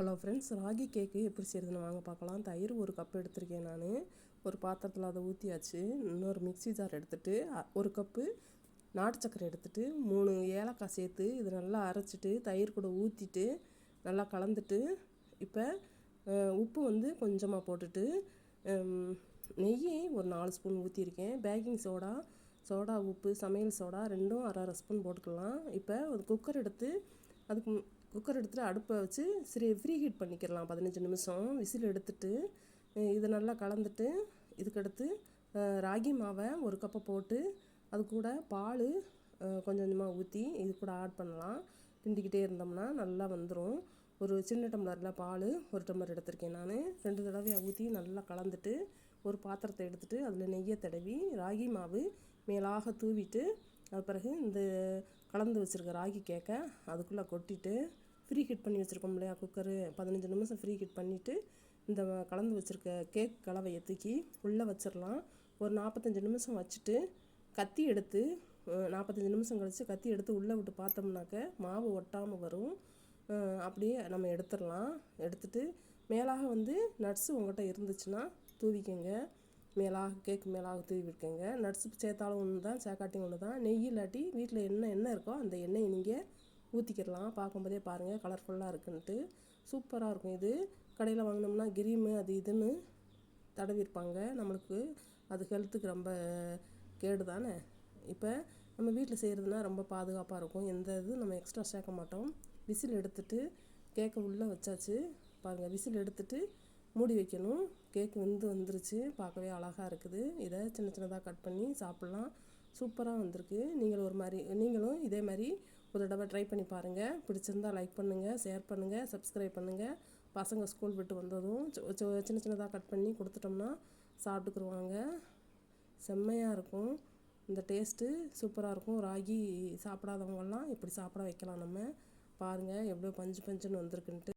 Hello friends ragi கேக்கு எப்படி செய்கிறதுன்னு வாங்க பார்க்கலாம். தயிர் ஒரு கப் எடுத்திருக்கேன் நான். ஒரு பாத்திரத்தில் அதை ஊற்றியாச்சு இன்னொரு மிக்ஸி ஜார் எடுத்துகிட்டு ஒரு கப்பு நாட்டு சக்கரை எடுத்துகிட்டு மூணு ஏலக்காய் சேர்த்து இதை நல்லா அரைச்சிட்டு தயிர் கூட ஊற்றிட்டு நல்லா கலந்துட்டு இப்போ உப்பு வந்து கொஞ்சமாக போட்டுட்டு நெய் ஒரு நாலு ஸ்பூன் ஊற்றிருக்கேன் பேக்கிங் சோடா சோடா உப்பு சமையல் சோடா ரெண்டும் அரை அரை ஸ்பூன் போட்டுக்கலாம். இப்போ ஒரு குக்கர் எடுத்து அதுக்கு குக்கர் எடுத்துகிட்டு அடுப்பை வச்சு சரி ஃப்ரீ ஹீட் பண்ணிக்கிறலாம். பதினஞ்சு நிமிஷம். விசில் எடுத்துட்டு இதை நல்லா கலந்துட்டு இதுக்கடுத்து ராகி மாவை ஒரு கப்பை போட்டு அது கூட பால் கொஞ்சம் கொஞ்சமாக ஊற்றி இது கூட ஆட் பண்ணலாம். கிண்டிக்கிட்டே இருந்தோம்னா நல்லா வந்துடும் ஒரு சின்ன டம்ளரில் பால் ஒரு டம்ளர் எடுத்திருக்கேன் நான். ரெண்டு தடவையாக ஊற்றி நல்லா கலந்துட்டு ஒரு பாத்திரத்தை எடுத்துகிட்டு அதில் நெய்யை தடவி ராகி மாவு மேலாக தூவிட்டு அது பிறகு இந்த கலந்து வச்சுருக்க ராகி கேக்கை அதுக்குள்ளே கொட்டிட்டு ஃப்ரீ ஹீட் பண்ணி வச்சுருக்கோம் இல்லையா குக்கரு. பதினஞ்சு நிமிஷம் ஃப்ரீ ஹீட் பண்ணிவிட்டு இந்த கலந்து வச்சுருக்க கேக் கலவையை தூக்கி உள்ளே வச்சிடலாம் ஒரு நாற்பத்தஞ்சு நிமிஷம் வச்சுட்டு கத்தி எடுத்து நாற்பத்தஞ்சு நிமிஷம் கழித்து கத்தி எடுத்து உள்ளே விட்டு பார்த்தோம்னாக்க மாவு ஒட்டாமல் வரும். அப்படியே நம்ம எடுத்துடலாம் எடுத்துட்டு மேலாக வந்து நட்ஸு உங்கள்கிட்ட இருந்துச்சுன்னா தூவிக்கங்க. மேலாக கேக் மேலாக தூவி விட்டுக்கோங்க நட்ஸ் சேர்த்தாலும் ஒன்று தான் சேக்காட்டியும் ஒன்று தான் நெய் இல்லாட்டி வீட்டில் என்ன எண்ணெய் இருக்கோ அந்த எண்ணெயை நீங்கள் ஊற்றிக்கிடலாம் பார்க்கும்போதே பாருங்கள் கலர்ஃபுல்லாக இருக்குன்ட்டு சூப்பராக இருக்கும் இது. கடையில் வாங்கினோம்னா கிரீமு அது இதுன்னு தடவிருப்பாங்க. நம்மளுக்கு அது ஹெல்த்துக்கு ரொம்ப கேடு தானே இப்போ நம்ம வீட்டில் செய்கிறதுனா ரொம்ப பாதுகாப்பாக இருக்கும். எந்த இது நம்ம எக்ஸ்ட்ரா சேர்க்க மாட்டோம். விசில் எடுத்துட்டு கேக்கை உள்ளே வச்சாச்சு. பாருங்கள் விசில் எடுத்துட்டு மூடி வைக்கணும். கேக் வெந்து வந்துருச்சு. பார்க்கவே அழகாக இருக்குது. இதை சின்ன சின்னதாக கட் பண்ணி சாப்பிட்லாம். சூப்பராக வந்திருக்கு. நீங்கள் ஒரு மாதிரி நீங்களும் இதே மாதிரி ஒரு தடவை ட்ரை பண்ணி பாருங்கள் பிடிச்சிருந்தால் லைக் பண்ணுங்கள் ஷேர் பண்ணுங்கள் சப்ஸ்கிரைப் பண்ணுங்கள் பசங்க ஸ்கூல் விட்டு வந்ததும் சின்ன சின்னதாக கட் பண்ணி கொடுத்துட்டோம்னா சாப்பிட்டுக்குருவாங்க. செம்மையாக இருக்கும். இந்த டேஸ்ட்டு சூப்பராக இருக்கும். ராகி சாப்பிடாதவங்கெல்லாம் இப்படி சாப்பிட வைக்கலாம் நம்ம. பாருங்கள் எவ்வளோ பஞ்சு பஞ்சுன்னு வந்திருக்குன்ட்டு.